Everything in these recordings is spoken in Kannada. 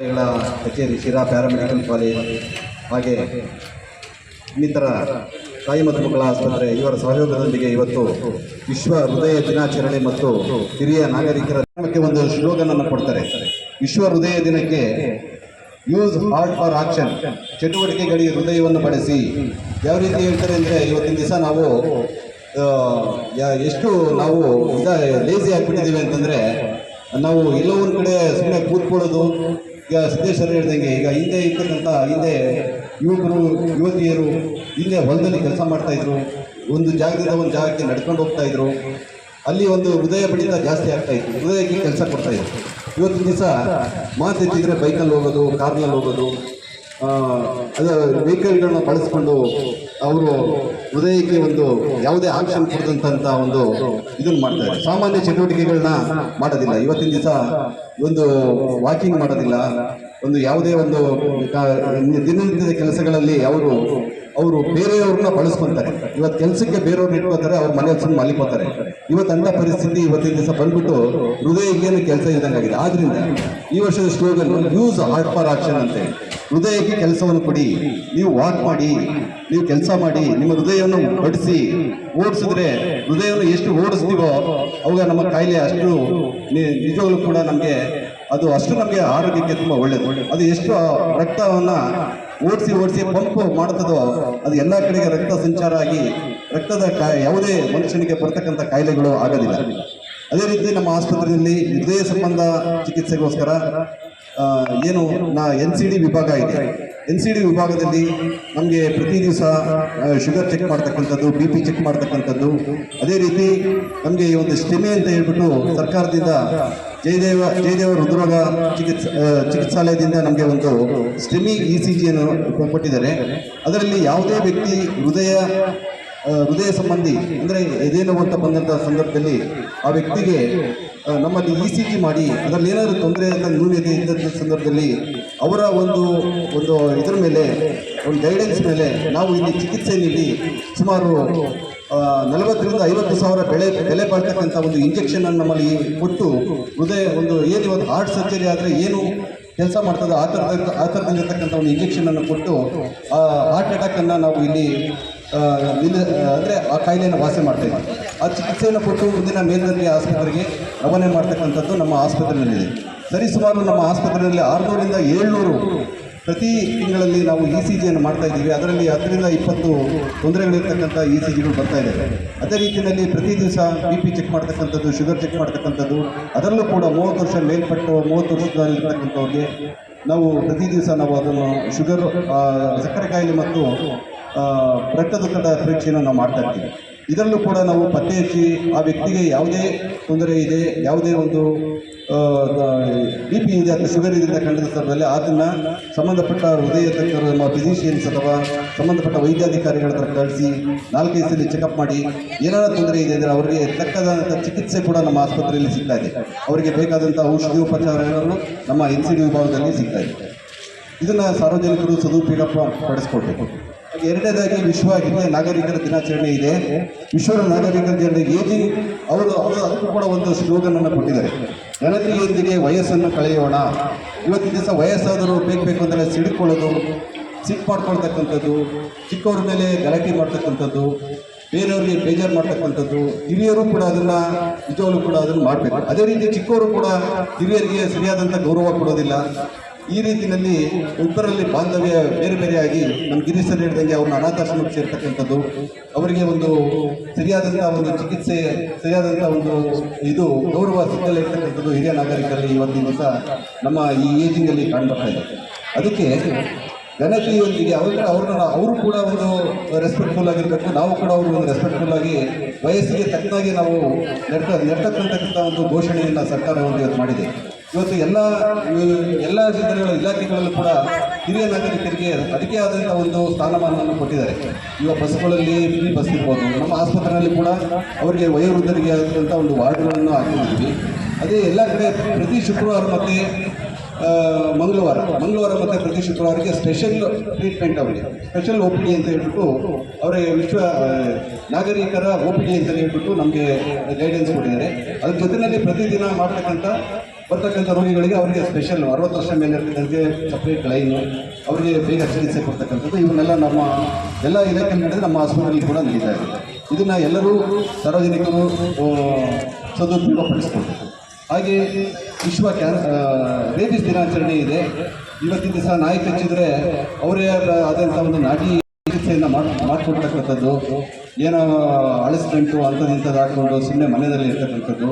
ಕಚೇರಿ ಶಿರಾ ಪ್ಯಾರಾಮೆಡಿಕಲ್ ಕಾಲೇಜ್. ಹಾಗೆ ಇನ್ನಿತರ ತಾಯಿ ಮತ್ತು ಮಕ್ಕಳ ಆಸ್ಪತ್ರೆ, ಇವರ ಸಹಯೋಗದೊಂದಿಗೆ ಇವತ್ತು ವಿಶ್ವ ಹೃದಯ ದಿನಾಚರಣೆ ಮತ್ತು ಹಿರಿಯ ನಾಗರಿಕರ ಒಂದು ಶ್ಲೋಗನನ್ನು ಕೊಡ್ತಾರೆ. ವಿಶ್ವ ಹೃದಯ ದಿನಕ್ಕೆ ಯೂಸ್ ಹಾರ್ಟ್ ಫಾರ್ ಆಕ್ಷನ್. ಚಟುವಟಿಕೆಗಳಿಗೆ ಹೃದಯವನ್ನು ಬಳಸಿ. ಯಾವ ರೀತಿ ಹೇಳ್ತಾರೆ ಅಂದರೆ ಇವತ್ತಿನ ದಿವಸ ನಾವು ಎಷ್ಟು ನಾವು ಲೇಸಿ ಆಗಿಬಿಟ್ಟಿದ್ದೀವಿ ಅಂತಂದರೆ, ನಾವು ಎಲ್ಲೋ ಒಂದು ಕಡೆ ಸುಮ್ಮನೆ ಕೂತ್ಕೊಳ್ಳೋದು ಈಗ ಸಿದ್ದೇಶ್ವರ ಹೇಳ್ದಂಗೆ, ಈಗ ಹಿಂದೆ ಇರ್ತಕ್ಕಂಥ ಹಿಂದೆ ಯುವಕರು, ಯುವತಿಯರು ಹಿಂದೆ ಹೊಲದಲ್ಲಿ ಕೆಲಸ ಮಾಡ್ತಾಯಿದ್ರು ಒಂದು ಜಾಗದಿಂದ ಒಂದು ಜಾಗಕ್ಕೆ ನಡ್ಕೊಂಡು ಹೋಗ್ತಾ ಇದ್ರು, ಅಲ್ಲಿ ಒಂದು ಹೃದಯ ಬಡಿತ ಜಾಸ್ತಿ ಆಗ್ತಾಯಿತ್ತು ಹೃದಯಕ್ಕೆ ಕೆಲಸ ಕೊಡ್ತಾಯಿದ್ರು ಇವತ್ತಿನ ದಿವಸ ಮಾತೆತ್ತಿದ್ರೆ ಬೈಕಲ್ಲಿ ಹೋಗೋದು ಕಾರ್ನಲ್ಲಿ ಹೋಗೋದು ವೆಹಿಕಲ್ಗಳನ್ನ ಬಳಸ್ಕೊಂಡು ಅವರು ಹೃದಯಕ್ಕೆ ಒಂದು ಯಾವುದೇ ಆಕ್ಷನ್ ಕೊಡದಂತ ಒಂದು ಇದನ್ನ ಮಾಡ್ತಾರೆ ಸಾಮಾನ್ಯ ಚಟುವಟಿಕೆಗಳನ್ನ ಮಾಡೋದಿಲ್ಲ. ಇವತ್ತಿನ ದಿವಸ ಒಂದು ವಾಕಿಂಗ್ ಮಾಡೋದಿಲ್ಲ. ಒಂದು ಯಾವುದೇ ಒಂದು ದಿನನಿತ್ಯದ ಕೆಲಸಗಳಲ್ಲಿ ಅವರು ಅವರು ಬೇರೆಯವ್ರನ್ನ ಬಳಸ್ಕೊತಾರೆ. ಇವತ್ತು ಕೆಲಸಕ್ಕೆ ಬೇರೆಯವ್ರನ್ನ ಇಟ್ಕೋತಾರೆ, ಅವ್ರ ಮನೆಯಲ್ಲಿ ಸುಮ್ಮನೆ ಮಲಿಕೋತಾರೆ ಇವತ್ತು ಅಂತ ಪರಿಸ್ಥಿತಿ ಇವತ್ತಿನ ದಿವಸ ಬಂದ್ಬಿಟ್ಟು ಹೃದಯಕ್ಕೇನು ಕೆಲಸ ಇದ್ದಂಗಾಗಿದೆ ಆದ್ದರಿಂದ ಈ ವರ್ಷದ slogan use heart for action ಅಂತೇಳಿ. ಹೃದಯಕ್ಕೆ ಕೆಲಸವನ್ನು ಕೊಡಿ. ನೀವು ವಾಕ್ ಮಾಡಿ, ನೀವು ಕೆಲಸ ಮಾಡಿ, ನಿಮ್ಮ ಹೃದಯವನ್ನು ಬಡಿಸಿ, ಓಡಿಸಿದ್ರೆ ಹೃದಯವನ್ನು ಎಷ್ಟು ಓಡಿಸ್ತೀವೋ ಅವಾಗ ನಮ್ಮ ಕಾಯಿಲೆ ಅಷ್ಟು ನಿಜವಾಗ್ಲೂ ಕೂಡ ನಮಗೆ ಅದು ಅಷ್ಟು ನಮಗೆ ಆರೋಗ್ಯಕ್ಕೆ ತುಂಬ ಒಳ್ಳೆಯದು ಅದು ಎಷ್ಟು ರಕ್ತವನ್ನು ಓಡಿಸಿ ಓಡಿಸಿ ಪಂಪ್ ಮಾಡ್ತದೋ ಅದು ಎಲ್ಲ ಕಡೆಗೆ ರಕ್ತ ಸಂಚಾರ ಆಗಿ ರಕ್ತದ ಯಾವುದೇ ಮನುಷ್ಯನಿಗೆ ಬರ್ತಕ್ಕಂಥ ಕಾಯಿಲೆಗಳು ಆಗೋದಿಲ್ಲ. ಅದೇ ರೀತಿ ನಮ್ಮ ಆಸ್ಪತ್ರೆಯಲ್ಲಿ ಹೃದಯ ಸಂಬಂಧ ಚಿಕಿತ್ಸೆಗೋಸ್ಕರ ಏನು ನಾ ಎನ್ ಸಿ ಡಿ ವಿಭಾಗ ಇದೆ. ಎನ್ ಸಿ ಡಿ ವಿಭಾಗದಲ್ಲಿ ನಮಗೆ ಪ್ರತಿ ದಿವಸ ಶುಗರ್ ಚೆಕ್ ಮಾಡ್ತಕ್ಕಂಥದ್ದು ಬಿ ಪಿ ಚೆಕ್ ಮಾಡ್ತಕ್ಕಂಥದ್ದು. ಅದೇ ರೀತಿ ನಮಗೆ ಈ ಒಂದು ಸ್ಟೆಮೆ ಅಂತ ಹೇಳ್ಬಿಟ್ಟು ಸರ್ಕಾರದಿಂದ ಜಯದೇವ ಜಯದೇವ ಹೃದ್ರೋಗ ಚಿಕಿತ್ಸ ಚಿಕಿತ್ಸಾಲಯದಿಂದ ನಮಗೆ ಒಂದು ಸ್ಟೆಮಿ ಇ ಸಿ ಜಿಯನ್ನು ಕೊಟ್ಟಿದ್ದಾರೆ. ಅದರಲ್ಲಿ ಯಾವುದೇ ವ್ಯಕ್ತಿ ಹೃದಯ ಹೃದಯ ಸಂಬಂಧಿ, ಅಂದರೆ ಎದೇನೋ ಅಂತ ಬಂದಂಥ ಸಂದರ್ಭದಲ್ಲಿ ಆ ವ್ಯಕ್ತಿಗೆ ನಮ್ಮಲ್ಲಿ ಇ ಸಿ ಜಿ ಮಾಡಿ ಅದರಲ್ಲಿ ಏನಾದರೂ ತೊಂದರೆ ಅಂತ ನ್ಯೂನ್ಯತೆ ಇದ್ದಂಥ ಸಂದರ್ಭದಲ್ಲಿ ಅವರ ಒಂದು ಒಂದು ಇದರ ಮೇಲೆ, ಒಂದು ಗೈಡೆನ್ಸ್ ಮೇಲೆ ನಾವು ಇಲ್ಲಿ ಚಿಕಿತ್ಸೆ ನೀಡಿ ಸುಮಾರು ನಲವತ್ತರಿಂದ ಐವತ್ತು ಸಾವಿರ ಬೆಳೆ, ಬೆಲೆ ಬಾಳ್ತಕ್ಕಂಥ ಒಂದು ಇಂಜೆಕ್ಷನ್ ಅನ್ನು ನಮ್ಮಲ್ಲಿ ಕೊಟ್ಟು ಹೃದಯ ಒಂದು ಏನು ಇವತ್ತು ಹಾರ್ಟ್ ಸರ್ಜರಿ ಆದರೆ ಏನು ಕೆಲಸ ಮಾಡ್ತದೆ ಆ ಥರದ ಆ ಥರದಲ್ಲಿರ್ತಕ್ಕಂಥ ಒಂದು ಇಂಜೆಕ್ಷನ್ ಅನ್ನು ಕೊಟ್ಟು, ಆ ಹಾರ್ಟ್ ಅಟ್ಯಾಕನ್ನು ನಾವು ಇಲ್ಲಿ ಅಂದರೆ ಆ ಕಾಯಿಲೆಯನ್ನು ವಾಸಿ ಮಾಡ್ತಾ ಇದ್ದೀವಿ. ಆ ಚಿಕಿತ್ಸೆಯನ್ನು ಕೊಟ್ಟು ಮುಂದಿನ ಮೇಲ್ದರ್ಜೆ ಆಸ್ಪತ್ರೆಗೆ ರವಾನೆ ಮಾಡ್ತಕ್ಕಂಥದ್ದು ನಮ್ಮ ಆಸ್ಪತ್ರೆಯಲ್ಲಿದೆ. ಸರಿಸುಮಾರು ನಮ್ಮ ಆಸ್ಪತ್ರೆಯಲ್ಲಿ ಆರುನೂರಿಂದ ಏಳ್ನೂರು ಪ್ರತಿ ತಿಂಗಳಲ್ಲಿ ನಾವು ಇ ಸಿ ಜಿಯನ್ನು ಮಾಡ್ತಾ ಇದ್ದೀವಿ. ಅದರಲ್ಲಿ ಹತ್ತರಿಂದ ಇಪ್ಪತ್ತು ತೊಂದರೆಗಳಿರ್ತಕ್ಕಂಥ ಇ ಸಿ ಜಿಗಳು ಬರ್ತಾ ಇದೆ. ಅದೇ ರೀತಿಯಲ್ಲಿ ಪ್ರತಿ ದಿವಸ ಬಿ ಪಿ ಚೆಕ್ ಮಾಡ್ತಕ್ಕಂಥದ್ದು, ಶುಗರ್ ಚೆಕ್ ಮಾಡ್ತಕ್ಕಂಥದ್ದು, ಅದರಲ್ಲೂ ಕೂಡ ಮೂವತ್ತು ವರ್ಷ ಮೇಲ್ಪಟ್ಟು ಮೂವತ್ತು ವರ್ಷದಲ್ಲಿರ್ತಕ್ಕಂಥವ್ರಿಗೆ ನಾವು ಪ್ರತಿ ದಿವಸ ನಾವು ಅದನ್ನು ಶುಗರ್ ಸಕ್ಕರೆ ಕಾಯಿಲೆ ಮತ್ತು ರಕ್ತದೊತ್ತಡ ಪರೀಕ್ಷೆಯನ್ನು ನಾವು ಮಾಡ್ತಾ ಇರ್ತೀವಿ. ಇದರಲ್ಲೂ ಕೂಡ ನಾವು ಪತ್ತೆ ಹಚ್ಚಿ ಆ ವ್ಯಕ್ತಿಗೆ ಯಾವುದೇ ತೊಂದರೆ ಇದೆ, ಯಾವುದೇ ಒಂದು ಬಿ ಪಿ ಇದೆ ಅಥವಾ ಶುಗರ್ ಕಂಡಿದ್ದ ಸಂದರ್ಭದಲ್ಲಿ ಅದನ್ನು ಸಂಬಂಧಪಟ್ಟ ಹೃದಯ ತಜ್ಞರು ನಮ್ಮ ಫಿಸಿಷಿಯನ್ಸ್ ಅಥವಾ ಸಂಬಂಧಪಟ್ಟ ವೈದ್ಯಾಧಿಕಾರಿಗಳ ಹತ್ರ ಕಳಿಸಿ, ನಾಲ್ಕೈದು ಸಲ ಚೆಕಪ್ ಮಾಡಿ ಏನಾರ ತೊಂದರೆ ಇದೆ ಅಂದರೆ ಅವರಿಗೆ ತಕ್ಕದಂಥ ಚಿಕಿತ್ಸೆ ಕೂಡ ನಮ್ಮ ಆಸ್ಪತ್ರೆಯಲ್ಲಿ ಸಿಗ್ತಾ ಇದೆ. ಅವರಿಗೆ ಬೇಕಾದಂಥ ಔಷಧಿ ಉಪಚಾರಗಳನ್ನು ನಮ್ಮ ಎನ್ ಸಿ ಡಿ ವಿಭಾಗದಲ್ಲಿ ಸಿಗ್ತಾ ಇದೆ. ಇದನ್ನು ಸಾರ್ವಜನಿಕರು ಸದುಪಯೋಗ ಪಡಿಸ್ಕೊಳ್ಬೇಕು. ಎರಡನೇದಾಗಿ ವಿಶ್ವ ಹಿರಿಯ ನಾಗರಿಕರ ದಿನಾಚರಣೆ ಇದೆ. ವಿಶ್ವ ನಾಗರಿಕರ ದಿನ ಏಜಿ ಅವರು ಅವರು ಅದಕ್ಕೂ ಕೂಡ ಒಂದು ಸ್ಲೋಗನ್ ಅನ್ನು ಕೊಟ್ಟಿದ್ದಾರೆ. ಗಣತಿಯೊಂದಿಗೆ ವಯಸ್ಸನ್ನು ಕಳೆಯೋಣ. ಇವತ್ತಿನ ದಿವಸ ವಯಸ್ಸಾದರೂ ಬೇಕು ಬೇಕು ಅಂದರೆ ಸಿಡ್ಕೊಳ್ಳೋದು, ಸಿಟ್ಟು ಮಾಡ್ಕೊಳ್ತಕ್ಕಂಥದ್ದು, ಚಿಕ್ಕವ್ರ ಮೇಲೆ ಗಲಾಟೆ ಮಾಡ್ತಕ್ಕಂಥದ್ದು, ಬೇರೆಯವ್ರಿಗೆ ಬೇಜಾರು ಮಾಡ್ತಕ್ಕಂಥದ್ದು, ಹಿರಿಯರು ಕೂಡ ಅದನ್ನು, ನಿಜವಾಗ್ಲೂ ಕೂಡ ಅದನ್ನು ಮಾಡಬೇಕು. ಅದೇ ರೀತಿ ಚಿಕ್ಕವರು ಕೂಡ ಹಿರಿಯರಿಗೆ ಸರಿಯಾದಂಥ ಗೌರವ ಕೊಡೋದಿಲ್ಲ. ಈ ರೀತಿಯಲ್ಲಿ ಇಬ್ಬರಲ್ಲಿ ಬಾಂಧವ್ಯ ಬೇರೆ ಬೇರೆಯಾಗಿ ನಮ್ಮ ಗಿರೀಶರು ಹೇಳಿದಂಗೆ ಅವ್ರನ್ನ ಅನಾಥಾಶ್ರಮಕ್ಕೆ ಸೇರ್ತಕ್ಕಂಥದ್ದು, ಅವರಿಗೆ ಒಂದು ಸರಿಯಾದಂಥ ಒಂದು ಚಿಕಿತ್ಸೆ, ಸರಿಯಾದಂಥ ಒಂದು ಇದು ಗೌರವ ಸಿಕ್ಕಲ್ಲೇ ಇರ್ತಕ್ಕಂಥದ್ದು ಹಿರಿಯ ನಾಗರಿಕರಲ್ಲಿ ಇವತ್ತಿನ ದಿವಸ ನಮ್ಮ ಈ ಏಜಿಂಗಲ್ಲಿ ಕಾಣ್ಬರ್ತಾ ಇದೆ. ಅದಕ್ಕೆ ಘನತೆಯೊಂದಿಗೆ ಅವ್ರ ಅವ್ರನ್ನ ಅವರು ಕೂಡ ಒಂದು ರೆಸ್ಪೆಕ್ಟ್ಫುಲ್ ಆಗಿರಬೇಕು, ನಾವು ಕೂಡ ಅವರು ಒಂದು ರೆಸ್ಪೆಕ್ಟ್ಫುಲ್ ಆಗಿ ವಯಸ್ಸಿಗೆ ತಕ್ಕನಾಗಿ ನಾವು ನೆಟ್ಟ ನೆಟ್ಟಕ್ಕಂತಕ್ಕಂಥ ಒಂದು ಘೋಷಣೆಯನ್ನು ಸರ್ಕಾರ ಒಂದು ಇವತ್ತು ಮಾಡಿದೆ. ಇವತ್ತು ಎಲ್ಲ ಎಲ್ಲ ಜಿಲ್ಲೆಗಳ ಇಲಾಖೆಗಳಲ್ಲೂ ಕೂಡ ಹಿರಿಯ ನಾಗರಿಕರಿಗೆ ಅದಕ್ಕೆ ಆದಂಥ ಒಂದು ಸ್ಥಾನಮಾನವನ್ನು ಕೊಟ್ಟಿದ್ದಾರೆ. ಇವಾಗ ಬಸ್ಗಳಲ್ಲಿ ಫ್ರೀ ಬಸ್ ಇರ್ಬೋದು. ನಮ್ಮ ಆಸ್ಪತ್ರೆಯಲ್ಲಿ ಕೂಡ ಅವರಿಗೆ ವಯೋವೃದ್ಧರಿಗೆ ಆದಂಥ ಒಂದು ವಾರ್ಡ್ಗಳನ್ನು ಹಾಕಿದ್ದೀವಿ. ಅದೇ ಎಲ್ಲ ಕಡೆ ಪ್ರತಿ ಶುಕ್ರವಾರ ಮತ್ತು ಮಂಗಳವಾರ ಮಂಗಳವಾರ ಮತ್ತು ಪ್ರತಿ ಶುಕ್ರವಾರಕ್ಕೆ ಸ್ಪೆಷಲ್ ಟ್ರೀಟ್ಮೆಂಟ್ ಅವರಿಗೆ, ಸ್ಪೆಷಲ್ ಒ ಡಿ ಅಂತ ಹೇಳ್ಬಿಟ್ಟು ಅವರೇ ವಿಶ್ವ ನಾಗರಿಕರ ಒ ಪಿ ಅಂತ ಹೇಳ್ಬಿಟ್ಟು ನಮಗೆ ಗೈಡೆನ್ಸ್ ಕೊಟ್ಟಿದ್ದಾರೆ. ಅದ್ರ ಜೊತೆಯಲ್ಲಿ ಪ್ರತಿದಿನ ಮಾಡ್ತಕ್ಕಂಥ ಬರ್ತಕ್ಕಂಥ ರೋಗಿಗಳಿಗೆ ಅವರಿಗೆ ಸ್ಪೆಷಲ್ ಅರವತ್ತು ವರ್ಷ ಮೇಲೆ ಇರ್ತಕ್ಕಂಥ ಸಪ್ರೇಟ್ ಲೈನು ಅವರಿಗೆ ಬೇಗ ಚಿಕಿತ್ಸೆ ಕೊಡ್ತಕ್ಕಂಥದ್ದು. ಇವನ್ನೆಲ್ಲ ನಮ್ಮ ಎಲ್ಲ ಇಲಾಖೆ ನಡೆದು ನಮ್ಮ ಆಸ್ಪತ್ರೆಯಲ್ಲಿ ಕೂಡ ನಡೀತಾ ಇದೆ. ಇದನ್ನು ಎಲ್ಲರೂ ಸಾರ್ವಜನಿಕರು ಸದುಪಯೋಗಪಡಿಸ್ಕೊಳ್ಬೇಕು ಸದುಪಯೋಗ ಪಡಿಸ್ಕೊಳ್ಬೇಕು ಹಾಗೆ ವಿಶ್ವ ಕ್ಯಾನ್ ರೇಬಿಸ್ ದಿನಾಚರಣೆ ಇದೆ. ಇವತ್ತಿನ ದಿವಸ ನಾಯಿ ಕಚ್ಚಿದ್ರೆ ಅವರೇ ಆದಂಥ ಒಂದು ನಾಟಿ ಚಿಕಿತ್ಸೆಯನ್ನು ಮಾಡಿ, ಮಾಡಿಕೊಡ್ತಕ್ಕಂಥದ್ದು. ಏನೋ ಅಳಿಸ್ಮೆಂಟು ಅಂಥದ್ದು ಇಂಥದ್ದು ಹಾಕ್ಕೊಂಡು ಸುಮ್ಮನೆ ಮನೆಯಲ್ಲಿ ಇರ್ತಕ್ಕಂಥದ್ದು.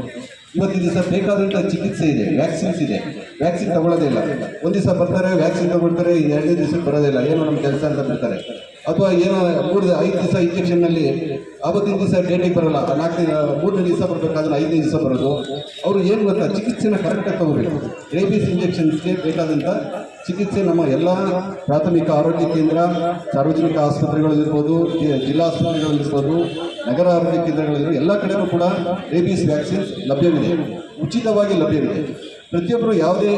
ಇವತ್ತಿನ ದಿವಸ ಬೇಕಾದಂಥ ಚಿಕಿತ್ಸೆ ಇದೆ, ವ್ಯಾಕ್ಸಿನ್ಸ್ ಇದೆ. ವ್ಯಾಕ್ಸಿನ್ ತಗೊಳ್ಳೋದೇ ಇಲ್ಲ. ಒಂದು ದಿವಸ ಬರ್ತಾರೆ, ವ್ಯಾಕ್ಸಿನ್ ತಗೊಳ್ತಾರೆ ಎರಡನೇ ದಿವಸಕ್ಕೆ ಬರೋದಿಲ್ಲ ಏನೋ ನಮ್ಮ ಕೆಲಸ ಅಂತ ಬಿಡ್ತಾರೆ. ಅಥವಾ ಏನೋ ಮೂರು ಐದು ದಿವಸ ಇಂಜೆಕ್ಷನ್ನಲ್ಲಿ ಅವತ್ತಿನ ದಿವಸ ಡೇಟಿಗೆ ಬರಲ್ಲ ನಾಲ್ಕನೇ ಮೂರನೇ ದಿವಸ ಬರಬೇಕಾದ್ರೆ ಐದನೇ ದಿವಸ ಬರೋದು. ಅವರು ಏನು ಗೊತ್ತಾ, ಚಿಕಿತ್ಸೆನ ಕರೆಕ್ಟಾಗಿ ತಗೋಬೇಕು. ರೇಬಿಸ್ ಇಂಜೆಕ್ಷನ್ಸ್ಗೆ ಬೇಕಾದಂಥ ಚಿಕಿತ್ಸೆ ನಮ್ಮ ಎಲ್ಲ ಪ್ರಾಥಮಿಕ ಆರೋಗ್ಯ ಕೇಂದ್ರ, ಸಾರ್ವಜನಿಕ ಆಸ್ಪತ್ರೆಗಳಲ್ಲಿರ್ಬೋದು ಜಿಲ್ಲಾ ಆಸ್ಪತ್ರೆಗಳಲ್ಲಿರ್ಬೋದು ನಗರ ಆರೋಗ್ಯ ಕೇಂದ್ರಗಳಿರ್ಬೋದು ಎಲ್ಲ ಕಡೆಯೂ ಕೂಡ ರೇಬಿಸ್ ವ್ಯಾಕ್ಸಿನ್ ಲಭ್ಯವಿದೆ. ಉಚಿತವಾಗಿ ಲಭ್ಯವಿದೆ. ಪ್ರತಿಯೊಬ್ಬರು ಯಾವುದೇ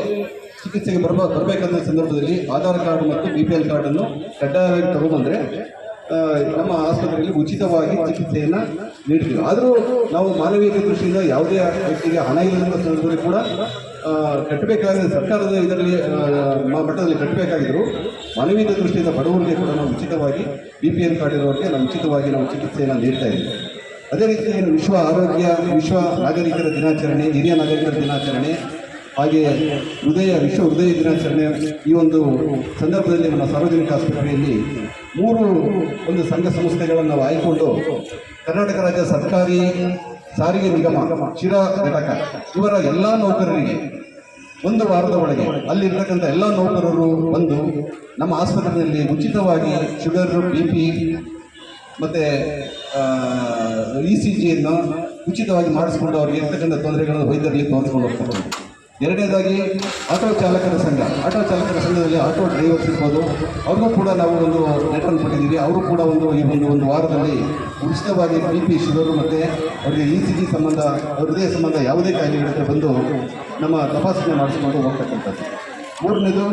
ಚಿಕಿತ್ಸೆಗೆ ಬರಬ ಬರಬೇಕಾದ ಸಂದರ್ಭದಲ್ಲಿ ಆಧಾರ್ ಕಾರ್ಡ್ ಮತ್ತು ಬಿ ಪಿ ಎಲ್ ಕಾರ್ಡನ್ನು ಕಡ್ಡಾಯವಾಗಿ ತಗೊಂಡ್ಬಂದರೆ ನಮ್ಮ ಆಸ್ಪತ್ರೆಯಲ್ಲಿ ಉಚಿತವಾಗಿ ಚಿಕಿತ್ಸೆಯನ್ನು ನೀಡ್ತೀವಿ. ಆದರೂ ನಾವು ಮಾನವೀಯ ದೃಷ್ಟಿಯಿಂದ ಯಾವುದೇ ವ್ಯಕ್ತಿಗೆ ಹಣ ಇಲ್ಲದಂಥ ಸಂದರ್ಭದಲ್ಲಿ ಕೂಡ ಕಟ್ಟಬೇಕಾದ ಸರ್ಕಾರದ ಇದರಲ್ಲಿ ಮಟ್ಟದಲ್ಲಿ ಕಟ್ಟಬೇಕಾಗಿದ್ದರೂ ಮಾನವೀಯ ದೃಷ್ಟಿಯಿಂದ ಬಡವರಿಗೆ ಕೂಡ ನಾವು ಉಚಿತವಾಗಿ ಬಿ ಪಿ ಎಲ್ ಕಾರ್ಡ್ ಇರೋರಿಗೆ ನಾವು ಉಚಿತವಾಗಿ ನಾವು ಚಿಕಿತ್ಸೆಯನ್ನು ನೀಡ್ತಾ ಇದ್ದೀವಿ. ಅದೇ ರೀತಿ ವಿಶ್ವ ಆರೋಗ್ಯ, ವಿಶ್ವ ನಾಗರಿಕರ ದಿನಾಚರಣೆ, ಹಿರಿಯ ನಾಗರಿಕರ ದಿನಾಚರಣೆ ಹಾಗೆ ಹೃದಯ ವಿಶ್ವ ಹೃದಯ ದಿನಾಚರಣೆ ಈ ಒಂದು ಸಂದರ್ಭದಲ್ಲಿ ನಮ್ಮ ಸಾರ್ವಜನಿಕ ಆಸ್ಪತ್ರೆಯಲ್ಲಿ ಮೂರು ಒಂದು ಸಂಘ ಸಂಸ್ಥೆಗಳನ್ನು ಆಯ್ಕೊಂಡು ಕರ್ನಾಟಕ ರಾಜ್ಯ ಸರ್ಕಾರಿ ಸಾರಿಗೆ ನಿಗಮ ಶಿರಾ ಘಟಕ ಇವರ ಎಲ್ಲ ನೌಕರರಿಗೆ ಒಂದು ವಾರದ ಒಳಗೆ ಅಲ್ಲಿರ್ತಕ್ಕಂಥ ಎಲ್ಲ ನೌಕರರು ಬಂದು ನಮ್ಮ ಆಸ್ಪತ್ರೆಯಲ್ಲಿ ಉಚಿತವಾಗಿ ಶುಗರ್, ಬಿ ಪಿ ಮತ್ತು ಇ ಸಿ ಜಿಯನ್ನು ಉಚಿತವಾಗಿ ಮಾಡಿಸ್ಕೊಂಡು ಅವ್ರಿಗೆ ಇರ್ತಕ್ಕಂಥ ತೊಂದರೆಗಳನ್ನು ವೈದ್ಯರಲ್ಲಿ ತೋರಿಸ್ಕೊಂಡು ಹೋಗ್ತಾರೆ ಎರಡನೇದಾಗಿ ಆಟೋ ಚಾಲಕರ ಸಂಘ. ಆಟೋ ಚಾಲಕರ ಸಂಘದಲ್ಲಿ ಆಟೋ ಡ್ರೈವರ್ಸ್ ಇರ್ಬೋದು. ಅವ್ರಿಗೂ ಕೂಡ ನಾವು ಒಂದು ಲೆಟರ್ ಕೊಟ್ಟಿದ್ದೀವಿ. ಅವರು ಕೂಡ ಒಂದು ಈ ಒಂದು ಒಂದು ವಾರದಲ್ಲಿ ಉಚಿತವಾಗಿ ಬಿ ಪಿ ಶುಗರು ಮತ್ತು ಅವರಿಗೆ ಇ ಸಿ ಜಿ ಸಂಬಂಧ, ಹೃದಯ ಸಂಬಂಧ ಯಾವುದೇ ಕಾಯಿಲೆಗಳಿಗೆ ಬಂದು ನಮ್ಮ ತಪಾಸಣೆ ಮಾಡಿಸ್ಕೊಂಡು ಹೋಗ್ತಕ್ಕಂಥದ್ದು. ಮೂರನೇದು